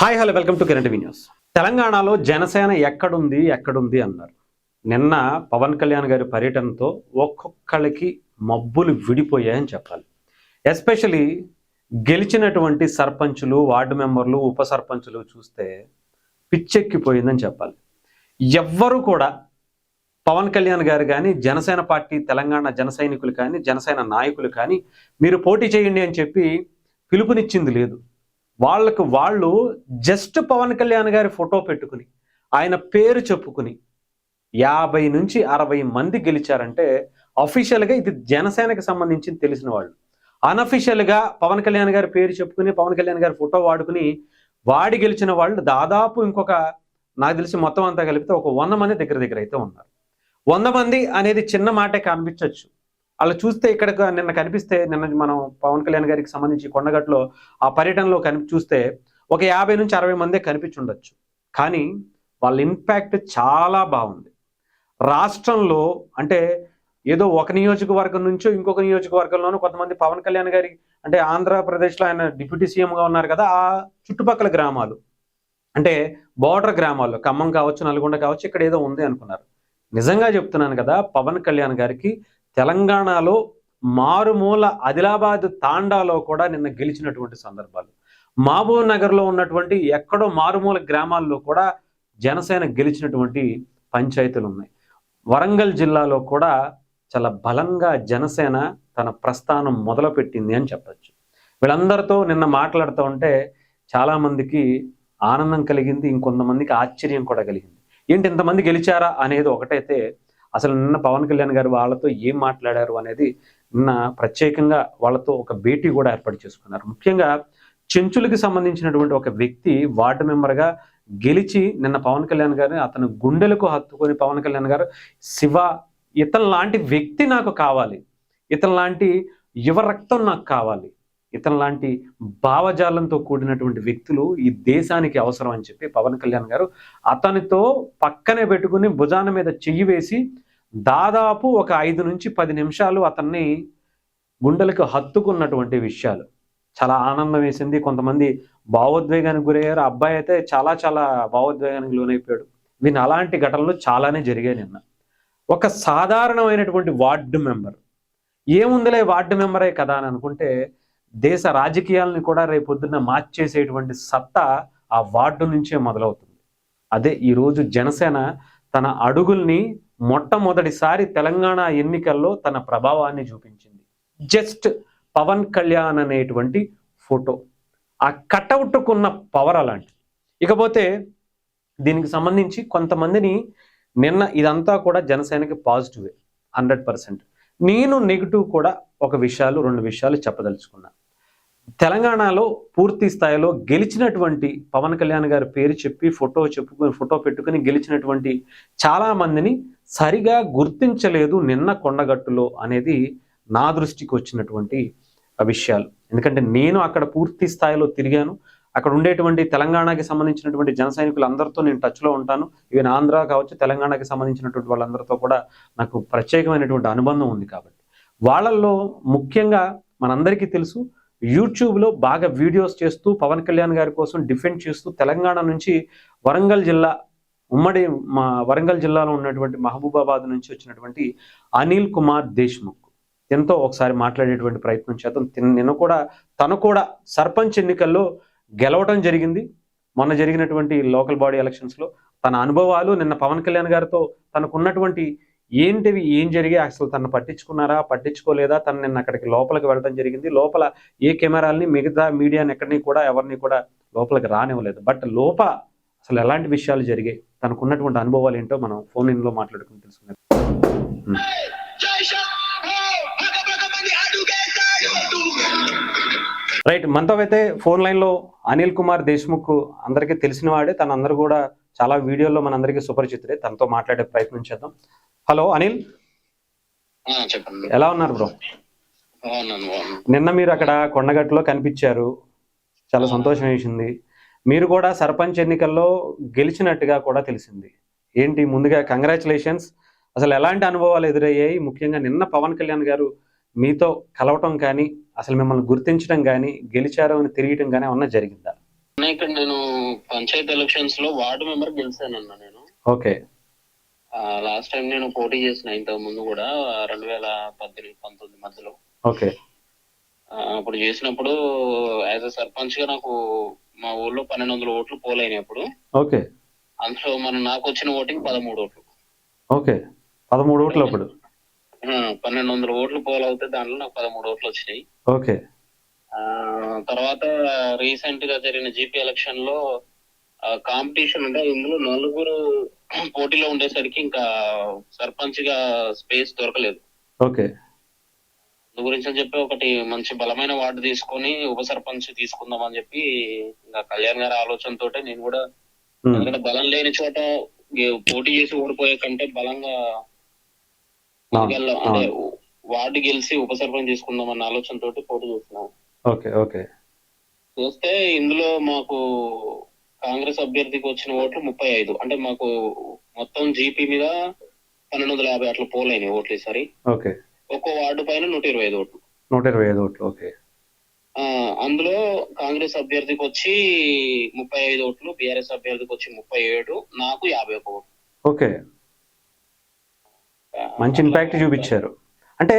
Hi hello welcome to Kiran news. తెలంగాణలో జనసేన ఎక్కడుంది ఎక్కడుంది అన్నారు. నిన్న పవన్ కళ్యాణ్ గారి పర్యటనతో ఒక్కొక్కళ్ళకి మబ్బులు విడిపోయాయని చెప్పాలి. ఎస్పెషలీ గెలిచినటువంటి సర్పంచులు వార్డు మెంబర్లు ఉప సర్పంచులు చూస్తే పిచ్చెక్కిపోయిందని చెప్పాలి. ఎవ్వరూ కూడా పవన్ కళ్యాణ్ గారు కానీ జనసేన పార్టీ తెలంగాణ జన సైనికులు కానీ జనసేన నాయకులు కానీ మీరు పోటీ చేయండి అని చెప్పి పిలుపునిచ్చింది లేదు. వాళ్ళకు వాళ్ళు జస్ట్ పవన్ కళ్యాణ్ గారి ఫోటో పెట్టుకుని ఆయన పేరు చెప్పుకుని యాభై నుంచి అరవై మంది గెలిచారంటే అఫీషియల్గా ఇది జనసేనకి సంబంధించి తెలిసిన వాళ్ళు. అన్అఫీషియల్గా పవన్ కళ్యాణ్ గారి పేరు చెప్పుకుని పవన్ కళ్యాణ్ గారి ఫోటో వాడుకుని వాడి గెలిచిన వాళ్ళు దాదాపు ఇంకొక నాకు తెలిసి మొత్తం అంతా కలిపితే ఒక వంద మంది దగ్గర దగ్గర అయితే ఉన్నారు. వంద మంది అనేది చిన్న మాటే కనిపించవచ్చు అలా చూస్తే ఇక్కడ నిన్న కనిపిస్తే నిన్న మనం పవన్ కళ్యాణ్ గారికి సంబంధించి కొండగట్లో ఆ పర్యటనలో కని చూస్తే ఒక యాభై నుంచి అరవై మందే కనిపించుండొచ్చు. కానీ వాళ్ళ ఇంపాక్ట్ చాలా బాగుంది. రాష్ట్రంలో అంటే ఏదో ఒక నియోజకవర్గం నుంచో ఇంకొక నియోజకవర్గంలోనూ కొంతమంది పవన్ కళ్యాణ్ గారి అంటే ఆంధ్రప్రదేశ్లో ఆయన డిప్యూటీ సీఎంగా ఉన్నారు కదా ఆ చుట్టుపక్కల గ్రామాలు. అంటే బార్డర్ గ్రామాల్లో ఖమ్మం కావచ్చు నల్గొండ కావచ్చు ఇక్కడ ఏదో ఉంది అనుకున్నారు. నిజంగా చెప్తున్నాను కదా పవన్ కళ్యాణ్ గారికి తెలంగాణలో మారుమూల ఆదిలాబాద్ తాండాలో కూడా నిన్న గెలిచినటువంటి సందర్భాలు. మహబూబ్ నగర్లో ఉన్నటువంటి ఎక్కడో మారుమూల గ్రామాల్లో కూడా జనసేన గెలిచినటువంటి పంచాయతీలు ఉన్నాయి. వరంగల్ జిల్లాలో కూడా చాలా బలంగా జనసేన తన ప్రస్థానం మొదలుపెట్టింది అని చెప్పచ్చు. వీళ్ళందరితో నిన్న మాట్లాడుతూ ఉంటే చాలామందికి ఆనందం కలిగింది ఇంకొంతమందికి ఆశ్చర్యం కూడా కలిగింది. ఏంటి ఇంతమంది గెలిచారా అనేది ఒకటైతే అసలు నిన్న పవన్ కళ్యాణ్ గారు వాళ్ళతో ఏం మాట్లాడారు అనేది నిన్న ప్రత్యేకంగా వాళ్ళతో ఒక భేటీ కూడా ఏర్పాటు చేసుకున్నారు. ముఖ్యంగా చెంచులకి సంబంధించినటువంటి ఒక వ్యక్తి వార్డు మెంబర్గా గెలిచి నిన్న పవన్ కళ్యాణ్ గారిని అతను గుండెలకు హత్తుకొని పవన్ కళ్యాణ్ గారు శివ ఇతను లాంటి వ్యక్తి నాకు కావాలి. ఇతను లాంటి యువ రక్తం నాకు కావాలి. ఇతను లాంటి భావజాలంతో కూడినటువంటి వ్యక్తులు ఈ దేశానికి అవసరం అని చెప్పి పవన్ కళ్యాణ్ గారు అతనితో పక్కనే పెట్టుకుని భుజాన మీద చెయ్యి వేసి దాదాపు ఒక ఐదు నుంచి పది నిమిషాలు అతన్ని గుండెలకు హత్తుకున్నటువంటి విషయాలు. చాలా ఆనందం వేసింది. కొంతమంది భావోద్వేగానికి గురయ్యారు. ఆ అబ్బాయి అయితే చాలా చాలా భావోద్వేగానికి లోనైపోయాడు. వీని అలాంటి ఘటనలు చాలానే జరిగాయి నిన్న. ఒక సాధారణమైనటువంటి వార్డు మెంబర్. ఏముందిలే వార్డు మెంబరే కదా అని అనుకుంటే దేశ రాజకీయాలను కూడా రేపొద్దున్న మార్చేసేటువంటి సత్తా ఆ వార్డు నుంచే మొదలవుతుంది. అదే ఈరోజు జనసేన తన అడుగుల్ని మొట్టమొదటిసారి తెలంగాణ ఎన్నికల్లో తన ప్రభావాన్ని చూపించింది. జస్ట్ పవన్ కళ్యాణ్ అనేటువంటి ఫోటో. ఆ కటౌట్కున్న పవర్ అలాంటి. ఇకపోతే దీనికి సంబంధించి కొంతమందిని నిన్న ఇదంతా కూడా జనసేనకి పాజిటివే హండ్రెడ్ పర్సెంట్. నేను నెగిటివ్ కూడా ఒక విషయాలు రెండు విషయాలు చెప్పదలుచుకున్నాను తెలంగాణలో పూర్తి స్థాయిలో గెలిచినటువంటి పవన్ కళ్యాణ్ గారి పేరు చెప్పి ఫోటో చెప్పుకొని ఫోటో పెట్టుకుని గెలిచినటువంటి చాలా మందిని సరిగా గుర్తించలేదు నిన్న కొండగట్టులో అనేది నా దృష్టికి వచ్చినటువంటి విషయాలు. ఎందుకంటే నేను అక్కడ పూర్తి స్థాయిలో తిరిగాను. అక్కడ ఉండేటువంటి తెలంగాణకి సంబంధించినటువంటి జన సైనికులు అందరితో నేను టచ్లో ఉంటాను. ఈవెన్ ఆంధ్ర కావచ్చు తెలంగాణకి సంబంధించినటువంటి వాళ్ళందరితో కూడా నాకు ప్రత్యేకమైనటువంటి అనుబంధం ఉంది కాబట్టి. వాళ్ళల్లో ముఖ్యంగా మనందరికీ తెలుసు యూట్యూబ్లో బాగా వీడియోస్ చేస్తూ పవన్ కళ్యాణ్ గారి కోసం డిఫెండ్ చేస్తూ తెలంగాణ నుంచి వరంగల్ జిల్లా ఉమ్మడి మా వరంగల్ జిల్లాలో ఉన్నటువంటి మహబూబాబాద్ నుంచి వచ్చినటువంటి అనిల్ కుమార్ దేశ్ముఖ్. ఎంతో ఒకసారి మాట్లాడేటువంటి ప్రయత్నం చేద్దాం. నిన్న కూడా తను కూడా సర్పంచ్ ఎన్నికల్లో గెలవడం జరిగింది. మొన్న జరిగినటువంటి లోకల్ బాడీ ఎలక్షన్స్లో తన అనుభవాలు నిన్న పవన్ కళ్యాణ్ గారితో తనకున్నటువంటి ఏంటివి? ఏం జరిగి అసలు తను పట్టించుకున్నారా? పట్టించుకోలేదా? తను నిన్న అక్కడికి లోపలికి వెళ్ళడం జరిగింది. లోపల ఏ కెమెరాల్ని మిగతా మీడియాని ఎక్కడిని కూడా ఎవరిని కూడా లోపలికి రానివ్వలేదు. బట్ లోప అసలు ఎలాంటి విషయాలు జరిగాయి? తనకున్నటువంటి అనుభవాలు ఏంటో మనం ఫోన్ ఇన్లో మాట్లాడుకుని తెలుసుకున్నాం రైట్. మనతో అయితే ఫోన్ లైన్లో అనిల్ కుమార్ దేశ్ముఖ్ అందరికీ తెలిసిన వాడే. తన అందరు కూడా చాలా వీడియోల్లో మనందరికీ సుపరిచితుడే. తనతో మాట్లాడే ప్రయత్నం చేద్దాం. హలో అనిల్? ఎలా ఉన్నారు బ్రో? నిన్న మీరు అక్కడ కొండగట్టులో కనిపించారు. చాలా సంతోషం వేసింది. మీరు కూడా సర్పంచ్ ఎన్నికల్లో గెలిచినట్టుగా కూడా తెలిసింది. ఏంటి ముందుగా కంగ్రాచులేషన్స్. అసలు ఎలాంటి అనుభవాలు ఎదురయ్యాయి? ముఖ్యంగా నిన్న పవన్ కళ్యాణ్ గారు మీతో కలవటం కానీ అసలు మిమ్మల్ని గుర్తించడం కానీ గెలిచారు అని తెలియటం కానీ ఏమన్నా జరిగిందా? అన్న ఇక్కడ నేను పంచాయత్ ఎలక్షన్స్లో వార్డు మెంబర్ గెలిచానన్న నేను. ఓకే. లాస్ట్ టైం నేను పోటీ చేసిన ఇంతకు ముందు కూడా రెండు వేల పద్దెనిమిది పంతొమ్మిది మధ్యలో. ఓకే. అప్పుడు చేసినప్పుడు యాజ్ అ సర్పంచ్గా నాకు మా ఊళ్ళో పన్నెండు వందల ఓట్లు పోలైనాయి అప్పుడు. ఓకే. అందులో మన నాకు వచ్చిన ఓటింగ్ పదమూడు ఓట్లు. ఓకే. పదమూడు ఓట్లు అప్పుడు. పన్నెండు వందల ఓట్లు పోల్ అవుతే దాంట్లో నాకు పదమూడు ఓట్లు వచ్చినాయి. ఓకే. తర్వాత రీసెంట్గా జరిగిన జీపీ ఎలక్షన్లో కాంపిటీషన్ అంటే ఇందులో నలుగురు పోటీలో ఉండేసరికి ఇంకా సర్పంచ్గా స్పేస్ దొరకలేదు. ఓకే. అందు గురించి అని చెప్పి ఒకటి మంచి బలమైన వార్డు తీసుకొని ఉప సర్పంచ్ తీసుకుందాం అని చెప్పి ఇంకా కళ్యాణ్ గారి ఆలోచనతో నేను కూడా ఎందుకంటే బలం లేని చోట పోటీ చేసి ఓడిపోయే కంటే బలంగా అంటే వార్డు గెలిచి ఉప సర్పంచ్ తీసుకుందాం అన్న ఆలోచనతో పోటీ చేస్తున్నాం ఓకే ఓకే. చూస్తే ఇందులో మాకు కాంగ్రెస్ అభ్యర్థికి వచ్చిన ఓట్లు ముప్పై ఐదు. అంటే మాకు మొత్తం జీపీ మీద పన్నెండు వందల యాభై అట్లా పోలైనాయి ఓట్లు ఈసారి. ఓకే. ఒక్కో వార్డు పైన నూట ఇరవై ఐదు ఓట్లు. నూట ఇరవై ఐదు ఓట్లు ఓకే. అందులో కాంగ్రెస్ అభ్యర్థికి వచ్చి ముప్పై ఐదు ఓట్లు బీఆర్ఎస్ అభ్యర్థికి వచ్చి ముప్పై ఏడు నాకు యాభై ఒక ఓట్లు. ఓకే. మంచి ఇంపాక్ట్ చూపించారు. అంటే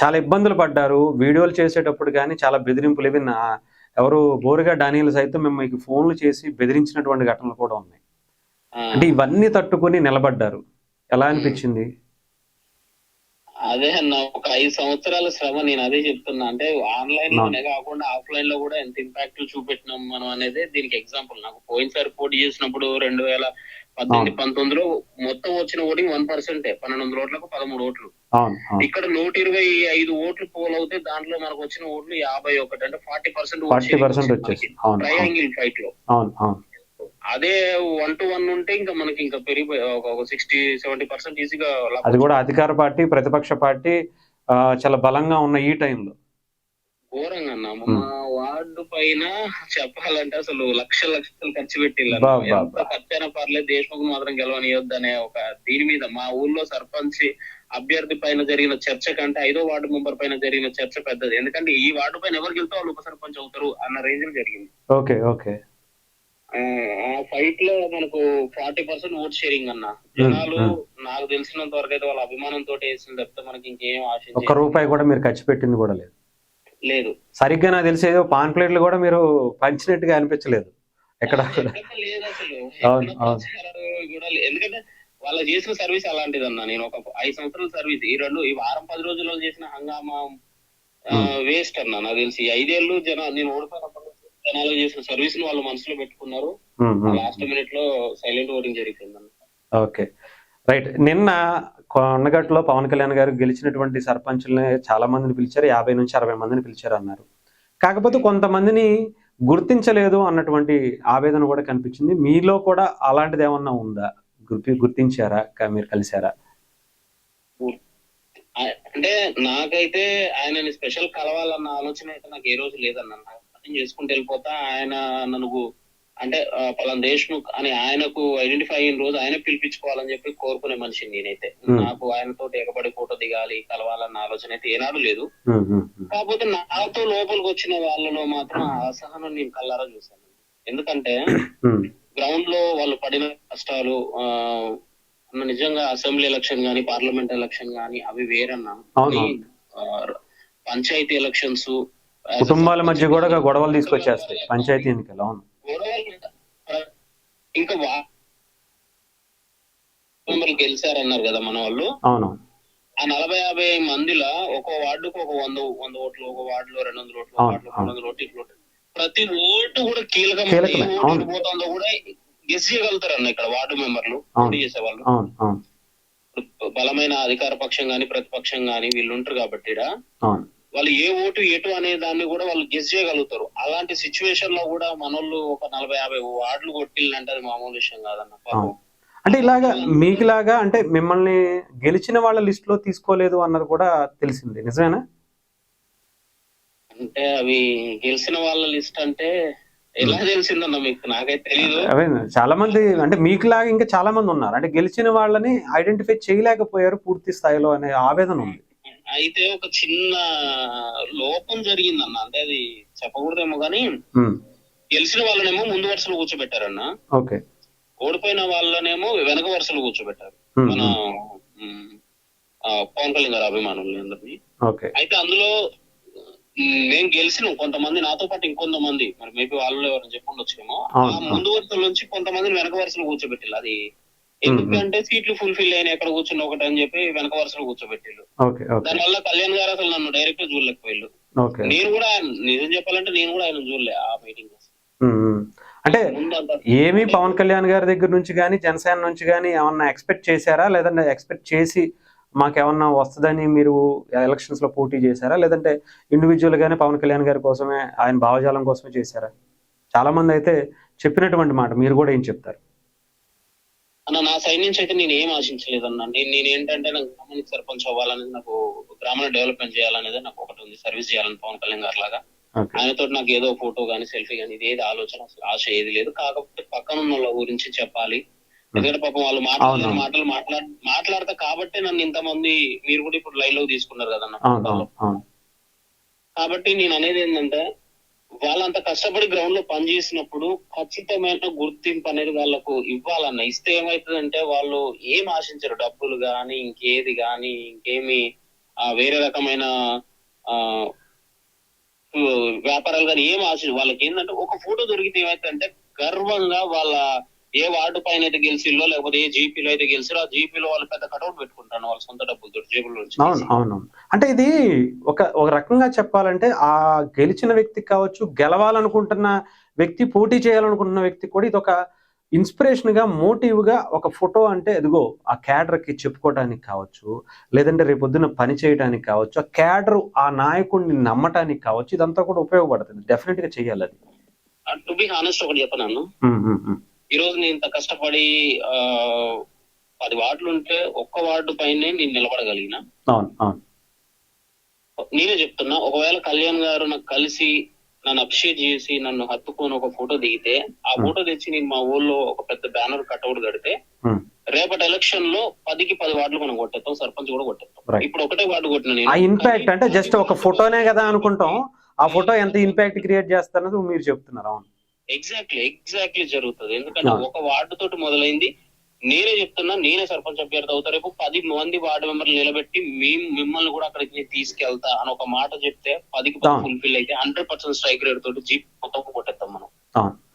చాలా ఇబ్బందులు పడ్డారు. వీడియోలు చేసేటప్పుడు కానీ చాలా బెదిరింపులు. ఇవి నా ఎవరు బోరుగా డానియల్ సైతం మేము మీకు ఫోన్లు చేసి బెదిరించినటువంటి ఘటనలు కూడా ఉన్నాయి. అంటే ఇవన్నీ తట్టుకొని నిలబడ్డారు. ఎలా అనిపించింది? అదే అన్న ఒక ఐదు సంవత్సరాల శ్రమ. నేను అదే చెప్తున్నా. అంటే ఆన్లైన్లోనే కాకుండా ఆఫ్లైన్లో కూడా ఎంత ఇంపాక్ట్ చూపెట్టినాం మనం అనేది దీనికి ఎగ్జాంపుల్ నాకు పోయినసారి పోటీ చేసినప్పుడు రెండు వేల పద్దెనిమిది పంతొమ్మిదిలో మొత్తం వచ్చిన ఓటింగ్ వన్ పర్సెంటే పన్నెండు వందల ఓట్లకు పదమూడు ఓట్లు. ఇక్కడ నూట ఇరవై ఐదు ఓట్లు పోల్ అవుతే దాంట్లో మనకు వచ్చిన ఓట్లు యాభై ఒకటి అంటే forty percent forty percent triangle ఫైట్లో అదే వన్ టు వన్ ఉంటే ఇంకా మనకి ఇంకా పెరిగిపోయి ఒక సిక్స్టీ సెవెంటీ పర్సెంట్ ఈజీగా అది కూడా అధికార పార్టీ ప్రతిపక్ష పార్టీ చాలా బలంగా ఉన్న ఈ టైంలో. ఘోరంగా అన్న. మా వార్డు పైన చెప్పాలంటే అసలు లక్షల లక్షలు ఖర్చు పెట్టిల్లు ఎంత. ఖర్చు అయినా పర్లేదు దేశముఖ్ మాత్రం గెలవనియొద్దు అనే ఒక దీని మీద మా ఊర్లో సర్పంచ్ అభ్యర్థి పైన జరిగిన చర్చ కంటే ఐదో వార్డు మెంబర్ పైన జరిగిన చర్చ పెద్దది. ఎందుకంటే ఈ వార్డు పైన ఎవరు గెలితే వాళ్ళు ఉప సర్పంచ్ అవుతారు అన్న రేంజ్లో జరిగింది. Okay okay. ఆ, ఫైట్లో మనకు ఫార్టీ పర్సెంట్ ఓట్ షేరింగ్ అన్న. జనాలు. నాకు తెలిసినంత వరకు అయితే వాళ్ళ అభిమానంతో వేసిన తప్పితే మనకి ఇంకేం ఒక్క ఆశించే రూపాయి కూడా మీరు ఖర్చు పెట్టింది కూడా లేదు. లేదు. సరిగ్గా నాకు తెలిసి ఏదో పాన్ ప్లేట్లు కూడా మీరు పంచినట్టుగా అనిపించలేదు. ఎక్కడ లేదు అసలు. అవును, అవును. కూడా లేదు. ఎందుకంటే వాళ్ళు చేసిన సర్వీస్ అలాంటిది అన్న. నేను ఒక ఐదు సంవత్సరాల సర్వీస్ ఈ రెండు ఈ వారం పది రోజుల్లో చేసిన హంగామా వేస్ట్ అన్న. నాకు తెలిసి ఈ ఐదేళ్ళు జన నేను ఓడిపోయినప్పటి నుంచి జనాలు చేసిన సర్వీస్ని వాళ్ళు మనసులో పెట్టుకున్నారు. Um, um. లాస్ట్ మినిట్లో సైలెంట్ ఓటింగ్ జరిగింది అన్న ఓకే. రైట్. నిన్న కొండగట్టులో పవన్ కళ్యాణ్ గారు గెలిచినటువంటి సర్పంచుల్ని చాలా మందిని పిలిచారు యాభై నుంచి అరవై మందిని పిలిచారు అన్నారు. కాకపోతే కొంతమందిని గుర్తించలేదు అన్నటువంటి ఆవేదన కూడా కనిపించింది. మీలో కూడా అలాంటిది ఏమన్నా ఉందా? గుర్తి గుర్తించారా? మీరు కలిశారా? అంటే నాకైతే ఆయనని స్పెషల్ కలవాలన్న ఆలోచన అయితే నాకు ఏ రోజు లేదన్న. చేసుకుంటూ వెళ్ళిపోతా ఆయన నన్ను అంటే పలానా దేశ్ముఖ్ అని ఆయనకు ఐడెంటిఫై అయిన రోజు ఆయన పిలిపించుకోవాలని చెప్పి కోరుకునే మనిషిని నేనైతే. నాకు ఆయనతో ఎగబడి ఫోటో దిగాలి కలవాలన్న ఆలోచన అయితే ఏనాడు లేదు. కాకపోతే నాతో లోపలికి వచ్చిన వాళ్ళలో మాత్రం అసహనం నేను కల్లారా చూశాను. ఎందుకంటే గ్రౌండ్లో వాళ్ళు పడిన కష్టాలు ఆ నిజంగా అసెంబ్లీ ఎలక్షన్ గానీ పార్లమెంట్ ఎలక్షన్ గానీ అవి వేరన్నా. పంచాయతీ ఎలక్షన్స్ కుటుంబాల మధ్య కూడా గొడవలు తీసుకొచ్చేస్తాయి. పంచాయతీ ఎన్నికలు అవును. ఇంకా మెంబర్లు గెలిచారన్నారు కదా మన వాళ్ళు. అవును. ఆ నలభై యాభై మందిలో ఒక వార్డుకు ఒక వంద వంద ఓట్లు ఒక వార్డులో రెండు వందల ఓట్లు వార్డులో మూడు వందల ఓట్లు ఇట్లా. ప్రతి ఓటు కూడా కీలకం ఓటు పోతుందో కూడా గెస్ చేయగలుగుతారు అన్న ఇక్కడ వార్డు మెంబర్లు. పోటీ చేసే వాళ్ళు బలమైన అధికార పక్షం గాని ప్రతిపక్షం గాని వీళ్ళు ఉంటారు కాబట్టి వాళ్ళు ఏ ఓటు ఎటు అనే దాన్ని కూడా వాళ్ళు గెస్ చేయగలుగుతారు. అలాంటి సిచ్యువేషన్లో కూడా మనోళ్ళు ఒక నలభై యాభై వార్డులు కొట్టిల్లంటే అది మామూలు విషయం కాదన్న. అంటే ఇలాగా మీకులాగా అంటే మిమ్మల్ని గెలిచిన వాళ్ళ లిస్ట్లో తీసుకోలేదు అన్నది కూడా తెలిసింది. నిజమేనా? అంటే అవి గెలిచిన వాళ్ళ లిస్ట్ అంటే ఎలా తెలిసిందన్న మీకు? నాకైతే అవే చాలా మంది అంటే మీకులాగా ఇంకా చాలా మంది ఉన్నారు. అంటే గెలిచిన వాళ్ళని ఐడెంటిఫై చేయలేకపోయారు పూర్తి స్థాయిలో అనే ఆవేదన ఉంది. అయితే ఒక చిన్న లోపం జరిగిందన్న. అంటే అది చెప్పకూడదేమో కానీ గెలిచిన వాళ్ళనేమో ముందు వరుసలో కూర్చోబెట్టారన్న. ఓకే. ఓడిపోయిన వాళ్ళనేమో వెనక వరుసలో కూర్చోబెట్టారు. మన పవన్ కళ్యాణ్ గారి అభిమానులు అందరినీ. అయితే అందులో నేను గెలిచిన కొంతమంది నాతో పాటు ఇంకొంతమంది మరి మేబీ వాళ్ళు ఎవరైనా చెప్పుండొచ్చేమో ఆ. ముందు వరుసల నుంచి కొంతమందిని వెనక వరుసలో కూర్చోబెట్టారు అది ఎందుకంటే సీట్లు ఫుల్ఫిల్ అయిన ఎక్కడ కూర్చున్న ఒకటి అని చెప్పి వెనక వరుసలో ఓకే దానివల్ల కళ్యాణ్ గారు అసలు నన్ను డైరెక్ట్ చూడలేకపోయారు ఓకే నేను కూడా నిజం చెప్పాలంటే నేను కూడా ఆయన చూడలే ఆ మీటింగ్. అంటే ఏమీ పవన్ కళ్యాణ్ గారి దగ్గర నుంచి కానీ జనసేన నుంచి కానీ ఏమన్నా ఎక్స్పెక్ట్ చేశారా? లేదంటే ఎక్స్పెక్ట్ చేసి మాకేమన్నా వస్తుందని మీరు ఎలక్షన్స్లో పోటీ చేశారా? లేదంటే ఇండివిజువల్ గానే పవన్ కళ్యాణ్ గారి కోసమే ఆయన భావజాలం కోసమే చేశారా? చాలా మంది అయితే చెప్పినటువంటి మాట మీరు కూడా ఏం చెప్తారు? అన్న నా సైడ్ నుంచి అయితే నేను ఏం ఆశించలేదన్న. నేను నేను ఏంటంటే నాకు గ్రామానికి సర్పంచ్ అవ్వాలనేది నాకు గ్రామాన్ని డెవలప్మెంట్ చేయాలనేది నాకు ఒకటి ఉంది. సర్వీస్ చేయాలని పవన్ కళ్యాణ్ గారు లాగా. ఆయనతో నాకు ఏదో ఫోటో గానీ సెల్ఫీ గానీ ఇది ఏది ఆలోచన అసలు ఆశ ఏది లేదు. కాకపోతే పక్కన ఉన్న వాళ్ళ గురించి చెప్పాలి. ఎందుకంటే పాపం వాళ్ళు మాట్లాడిన అవును. మాటలు మాట్లాడ మాట్లాడతా కాబట్టి నన్ను ఇంతమంది మీరు కూడా ఇప్పుడు లైవ్లో తీసుకున్నారు కదన్న. కాబట్టి నేను అనేది ఏంటంటే వాళ్ళంత కష్టపడి గ్రౌండ్లో పనిచేసినప్పుడు ఖచ్చితమైన గుర్తింపు అనేది వాళ్ళకు ఇవ్వాలన్న. ఇస్తే ఏమవుతుందంటే వాళ్ళు ఏం ఆశించరు డబ్బులు గాని ఇంకేది గాని ఇంకేమి ఆ, వేరే రకమైన ఆ వ్యాపారాలు కానీ ఏం ఆశ వాళ్ళకి ఏంటంటే ఒక ఫోటో దొరికితే ఏమైతుందంటే గర్వంగా వాళ్ళ ఏ వార్డు పైన అయితే గెలిచిల్లో లేకపోతే ఏ జీపీలో అయితే గెలిచిరో ఆ జీపీలో వాళ్ళు పెద్ద కటౌట్ పెట్టుకుంటారు వాళ్ళ సొంత డబ్బులతో జేబులో నుంచి. అవును అవును. అంటే ఇది ఒక ఒక రకంగా చెప్పాలంటే ఆ గెలిచిన వ్యక్తి కావచ్చు గెలవాలనుకుంటున్న వ్యక్తి పోటీ చేయాలనుకుంటున్న వ్యక్తి కూడా ఇది ఒక ఇన్స్పిరేషన్గా మోటివ్గా ఒక ఫోటో అంటే ఎదుగో ఆ క్యాడర్కి చెప్పుకోవడానికి కావచ్చు లేదంటే రేపొద్దున పని చేయడానికి కావచ్చు ఆ క్యాడర్ ఆ నాయకుడిని నమ్మటానికి కావచ్చు ఇదంతా కూడా ఉపయోగపడుతుంది. డెఫినెట్గా చేయాలి అది. టు బి హానెస్ట్ ఒకటి. ఈ రోజు నేను ఇంత కష్టపడి ఆ పది వార్డులు ఉంటే ఒక్క వార్డు పైనే నేను నిలబడగలిగిన? నేనే చెప్తున్నా ఒకవేళ కళ్యాణ్ గారు నాకు కలిసి నన్ను అప్రిషియేట్ చేసి నన్ను హత్తుకొని ఒక ఫోటో దిగితే ఆ. ఫోటో తెచ్చి నేను మా ఊళ్ళో ఒక పెద్ద బ్యానర్ కట్అవుట్ కడితే. రేపటి ఎలక్షన్లో పదికి పది వార్డులు మనం కొట్టేస్తాం సర్పంచ్ కూడా కొట్టేస్తాం. ఇప్పుడు ఒకటే వార్డు కొట్టిన నేను. ఇంపాక్ట్ అంటే జస్ట్ ఒక ఫోటోనే కదా అనుకుంటాం. ఆ ఫోటో ఎంత ఇంపాక్ట్ క్రియేట్ చేస్తున్నది మీరు చెప్తున్నారు అవును. ఎగ్జాక్ట్లీ ఎగ్జాక్ట్లీ జరుగుతుంది. ఎందుకంటే. ఒక వార్డు తోటి మొదలైంది. నేనే చెప్తున్నా నేనే సర్పంచ్ అభ్యర్థి అవుతా. రేపు పది మంది వార్డు మెంబర్లు నిలబెట్టి మేము మిమ్మల్ని కూడా అక్కడికి తీసుకెళ్తా అని ఒక మాట చెప్తే పదికి పది. ఫుల్ఫిల్ అయితే హండ్రెడ్ పర్సెంట్ స్ట్రైక్ రేట్ తోటి జీప్ మొత్తం కొట్టేస్తాం మనం.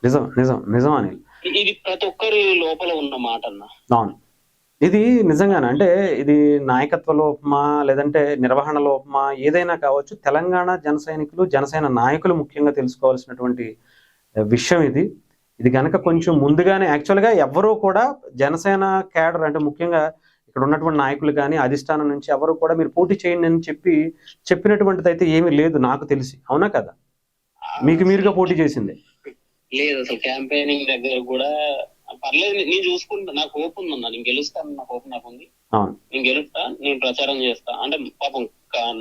నిజం నిజం నిజం అనిల్. ఇది ప్రతి ఒక్కరి లోపల ఉన్న మాట అన్న. అవును. ఇది నిజంగానే అంటే ఇది నాయకత్వ లోపమా లేదంటే నిర్వహణ లోపమా ఏదైనా కావచ్చు తెలంగాణ జన సైనికులు జనసేన నాయకులు ముఖ్యంగా తెలుసుకోవాల్సినటువంటి విషయం ఇది. ఇది కనుక కొంచెం ముందుగానే యాక్చువల్గా ఎవరూ కూడా జనసేన క్యాడర్ అంటే ముఖ్యంగా ఇక్కడ ఉన్నటువంటి నాయకులు కానీ అధిష్టానం నుంచి ఎవరు కూడా మీరు పోటీ చేయండి అని చెప్పి చెప్పినటువంటిది అయితే ఏమీ లేదు నాకు తెలిసి. అవునా కదా? మీకు మీరుగా పోటీ చేసింది. లేదు అసలు క్యాంపెయినింగ్ దగ్గర కూడా పర్లేదు నేను చూసుకుంటా. నాకు హోప్ ఉందన్న నేను గెలుస్తాను నాకు హోప్ నాకు ఉంది. అవును. నేను గెలుస్తా నేను ప్రచారం చేస్తా. అంటే పాపం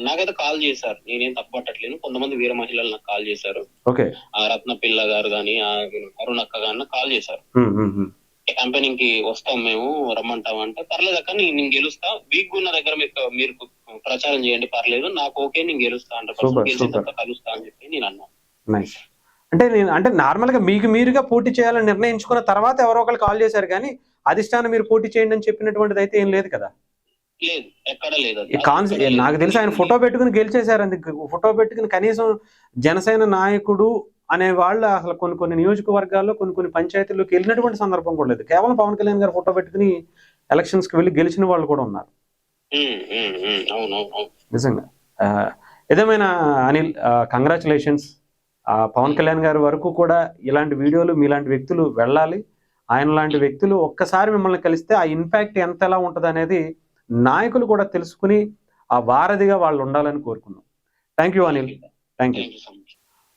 నాకైతే కాల్ చేశారు. నేనేం తప్పట్టట్లేను కొంతమంది వీర మహిళలు నాకు కాల్ చేశారు. ఓకే. ఆ రత్న పిల్ల గారు కానీ ఆ అరుణక్క గారు నాకు కాల్ చేశారు. క్యాంపెయినింగ్కి వస్తాం మేము రమ్మంటాం అంటే పర్లేదు అక్క నేను నేను గెలుస్తా. వీక్ ఉన్న దగ్గర మీకు మీరు ప్రచారం చేయండి పర్లేదు. నాకు ఓకే నేను గెలుస్తా అంటే కలుస్తా అని చెప్పి నేను అన్నా. అంటే నేను అంటే నార్మల్గా మీకు మీరుగా పోటీ చేయాలని నిర్ణయించుకున్న తర్వాత ఎవరో ఒకరు కాల్ చేశారు కానీ అధిష్టానం మీరు పోటీ చేయండి అని చెప్పినటువంటిది అయితే ఏం లేదు కదా? లేదు ఎక్కడ. నాకు తెలిసి ఆయన ఫోటో పెట్టుకుని గెలిచేశారు అందుకు ఫోటో పెట్టుకుని కనీసం జనసేన నాయకుడు అనే వాళ్ళు అసలు కొన్ని కొన్ని నియోజకవర్గాల్లో కొన్ని కొన్ని పంచాయతీల్లోకి వెళ్ళినటువంటి సందర్భం కూడా లేదు. కేవలం పవన్ కళ్యాణ్ గారు ఫోటో పెట్టుకుని ఎలక్షన్స్కి వెళ్ళి గెలిచిన వాళ్ళు కూడా ఉన్నారు. నిజంగా. ఏదేమైనా అనిల్ కంగ్రాచులేషన్స్ పవన్ కళ్యాణ్ గారి వరకు కూడా ఇలాంటి వీడియోలు మీలాంటి వ్యక్తులు వెళ్ళాలి. ఆయన లాంటి వ్యక్తులు ఒక్కసారి మిమ్మల్ని కలిస్తే ఆ ఇంపాక్ట్ ఎంత ఎలా ఉంటుంది అనేది నాయకులు కూడా తెలుసుకుని ఆ వారధిగా వాళ్ళు ఉండాలని కోరుకున్నాం. Thank you Anil thank you.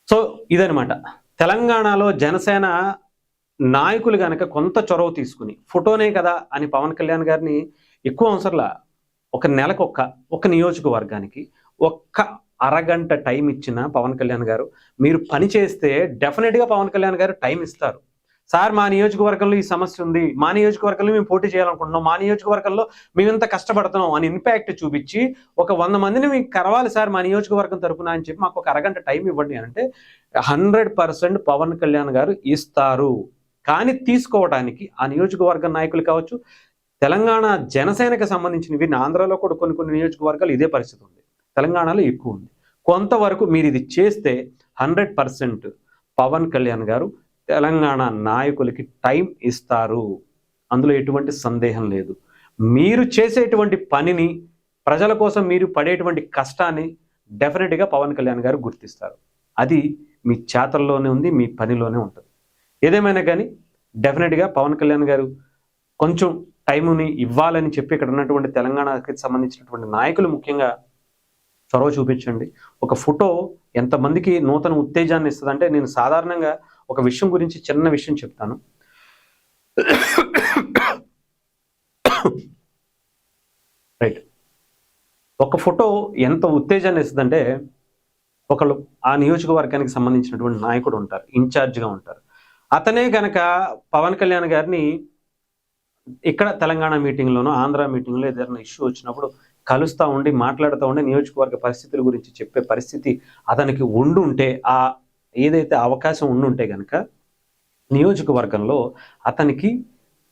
So ఇదనమాట తెలంగాణలో జనసేన నాయకులు గనక కొంత చొరవ తీసుకుని ఫోటోనే కదా అని పవన్ కళ్యాణ్ గారిని ఎక్కువ అవసరంలా ఒక నెలకు ఒక్క ఒక నియోజకవర్గానికి ఒక్క అరగంట టైం ఇచ్చిన పవన్ కళ్యాణ్ గారు మీరు పని చేస్తే డెఫినెట్గా పవన్ కళ్యాణ్ గారు టైం ఇస్తారు. సార్ మా నియోజకవర్గంలో ఈ సమస్య ఉంది. మా నియోజకవర్గంలో మేము పోటీ చేయాలనుకుంటున్నాం. మా నియోజకవర్గంలో మేము ఇంత కష్టపడుతున్నాం అని ఇంపాక్ట్ చూపించి ఒక వంద మందిని మీకు కరవాలి సార్ మా నియోజకవర్గం తరపున అని చెప్పి మాకు ఒక అరగంట టైం ఇవ్వండి అంటే హండ్రెడ్ పర్సెంట్ పవన్ కళ్యాణ్ గారు ఇస్తారు. కానీ తీసుకోవడానికి ఆ నియోజకవర్గ నాయకులు కావచ్చు తెలంగాణ జనసేనకి సంబంధించినవి ఆంధ్రాలో కూడా కొన్ని కొన్ని నియోజకవర్గాలు ఇదే పరిస్థితి ఉంది. తెలంగాణలో ఎక్కువ ఉంది. కొంతవరకు మీరు ఇది చేస్తే హండ్రెడ్ పర్సెంట్ పవన్ కళ్యాణ్ గారు తెలంగాణ నాయకులకి టైం ఇస్తారు. అందులో ఎటువంటి సందేహం లేదు. మీరు చేసేటువంటి పనిని ప్రజల కోసం మీరు పడేటువంటి కష్టాన్ని డెఫినెట్గా పవన్ కళ్యాణ్ గారు గుర్తిస్తారు. అది మీ చేతల్లోనే ఉంది మీ పనిలోనే ఉంటుంది. ఏదేమైనా కానీ డెఫినెట్గా పవన్ కళ్యాణ్ గారు కొంచెం టైముని ఇవ్వాలని చెప్పి ఇక్కడ ఉన్నటువంటి తెలంగాణకి సంబంధించినటువంటి నాయకులు ముఖ్యంగా చొరవ చూపించండి. ఒక ఫోటో ఎంతమందికి నూతన ఉత్తేజాన్ని ఇస్తుంది అంటే నేను సాధారణంగా ఒక విషయం గురించి చిన్న విషయం చెప్తాను. రైట్. ఒక ఫోటో ఎంత ఉత్తేజాన్ని ఇస్తుందంటే ఒకళ్ళు ఆ నియోజకవర్గానికి సంబంధించినటువంటి నాయకుడు ఉంటారు ఇన్ఛార్జ్గా ఉంటారు. అతనే గనక పవన్ కళ్యాణ్ గారిని ఇక్కడ తెలంగాణ మీటింగ్లోనో ఆంధ్ర మీటింగ్లో ఏదైనా ఇష్యూ వచ్చినప్పుడు కలుస్తూ ఉండి మాట్లాడుతూ ఉండి నియోజకవర్గ పరిస్థితుల గురించి చెప్పే పరిస్థితి అతనికి ఉండుంటే ఆ ఏదైతే అవకాశం ఉండుంటే కనుక నియోజకవర్గంలో అతనికి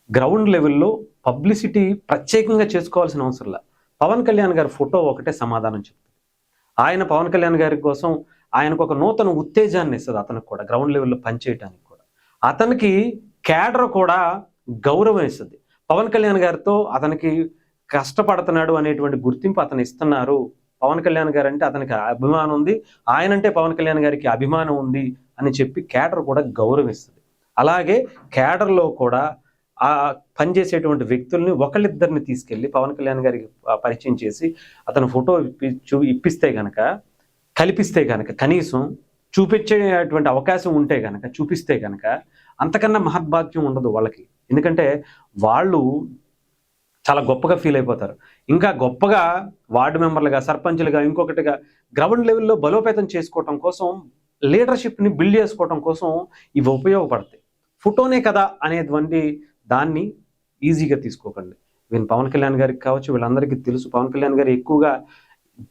గ్రౌండ్ లెవెల్లో పబ్లిసిటీ ప్రత్యేకంగా చేసుకోవాల్సిన అవసరంలా పవన్ కళ్యాణ్ గారి ఫోటో ఒకటే సమాధానం చెప్తుంది. ఆయన పవన్ కళ్యాణ్ గారి కోసం ఆయనకు ఒక నూతన ఉత్తేజాన్ని ఇస్తుంది అతనికి కూడా గ్రౌండ్ లెవెల్లో పనిచేయడానికి కూడా. అతనికి క్యాడర్ కూడా గౌరవం ఇస్తుంది. పవన్ కళ్యాణ్ గారితో అతనికి కష్టపడుతున్నాడు అనేటువంటి గుర్తింపు అతను ఇస్తున్నారు పవన్ కళ్యాణ్ గారు అంటే అతనికి అభిమానం ఉంది. ఆయన అంటే పవన్ కళ్యాణ్ గారికి అభిమానం ఉంది అని చెప్పి క్యాడర్ కూడా గౌరవిస్తుంది. అలాగే క్యాడర్లో కూడా ఆ పనిచేసేటువంటి వ్యక్తుల్ని ఒకళ్ళిద్దరిని తీసుకెళ్ళి పవన్ కళ్యాణ్ గారికి పరిచయం చేసి అతను ఫోటో ఇప్పి చూ ఇప్పిస్తే గనక కల్పిస్తే గనక కనీసం చూపించేటువంటి అవకాశం ఉంటే గనక చూపిస్తే గనక అంతకన్నా మహద్భాగ్యం ఉండదు వాళ్ళకి. ఎందుకంటే వాళ్ళు చాలా గొప్పగా ఫీల్ అయిపోతారు. ఇంకా గొప్పగా వార్డు మెంబర్లుగా సర్పంచ్లుగా ఇంకొకటిగా గ్రౌండ్ లెవెల్లో బలోపేతం చేసుకోవటం కోసం లీడర్షిప్ని బిల్డ్ చేసుకోవటం కోసం ఇవి ఉపయోగపడతాయి. ఫోటోనే కదా అనేటువంటి దాన్ని ఈజీగా తీసుకోకండి. వీళ్ళు పవన్ కళ్యాణ్ గారికి కావచ్చు వీళ్ళందరికీ తెలుసు. పవన్ కళ్యాణ్ గారు ఎక్కువగా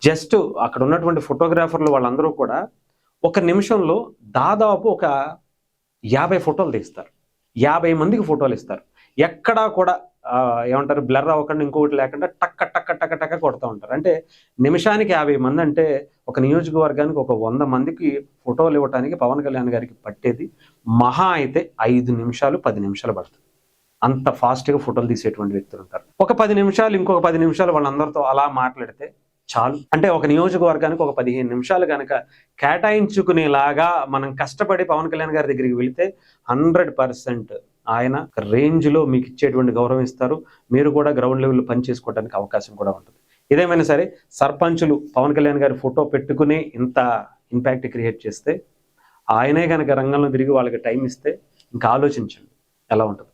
జస్ట్ అక్కడ ఉన్నటువంటి ఫోటోగ్రాఫర్లు వాళ్ళందరూ కూడా ఒక నిమిషంలో దాదాపు ఒక యాభై ఫోటోలు తీస్తారు. యాభై మందికి ఫోటోలు ఇస్తారు. ఎక్కడా కూడా ఏమంటారు బ్లర్ అవ్వకుండా ఇంకొకటి లేకుండా టక్క టక్క టక్క టక్క కొడుతూ ఉంటారు. అంటే నిమిషానికి యాభై మంది అంటే ఒక నియోజకవర్గానికి ఒక వంద మందికి ఫోటోలు ఇవ్వడానికి పవన్ కళ్యాణ్ గారికి పట్టేది మహా అయితే ఐదు నిమిషాలు పది నిమిషాలు పడుతుంది. అంత ఫాస్ట్గా ఫోటోలు తీసేటువంటి వ్యక్తులు ఉంటారు. ఒక పది నిమిషాలు ఇంకొక పది నిమిషాలు వాళ్ళందరితో అలా మాట్లాడితే చాలు. అంటే ఒక నియోజకవర్గానికి ఒక పదిహేను నిమిషాలు కనుక కేటాయించుకునేలాగా మనం కష్టపడి పవన్ కళ్యాణ్ గారి దగ్గరికి వెళితే హండ్రెడ్ పర్సెంట్ ఆయన రేంజ్లో మీకు ఇచ్చేటువంటి గౌరవం ఇస్తారు మీరు కూడా గ్రౌండ్ లెవెల్లో పనిచేసుకోవడానికి అవకాశం కూడా ఉంటుంది. ఏదేమైనా సరే సర్పంచులు పవన్ కళ్యాణ్ గారి ఫోటో పెట్టుకుని ఇంత ఇంపాక్ట్ క్రియేట్ చేస్తే ఆయనే కనుక రంగంలో తిరిగి వాళ్ళకి టైం ఇస్తే ఇంకా ఆలోచించండి. ఎలా ఉంటుంది?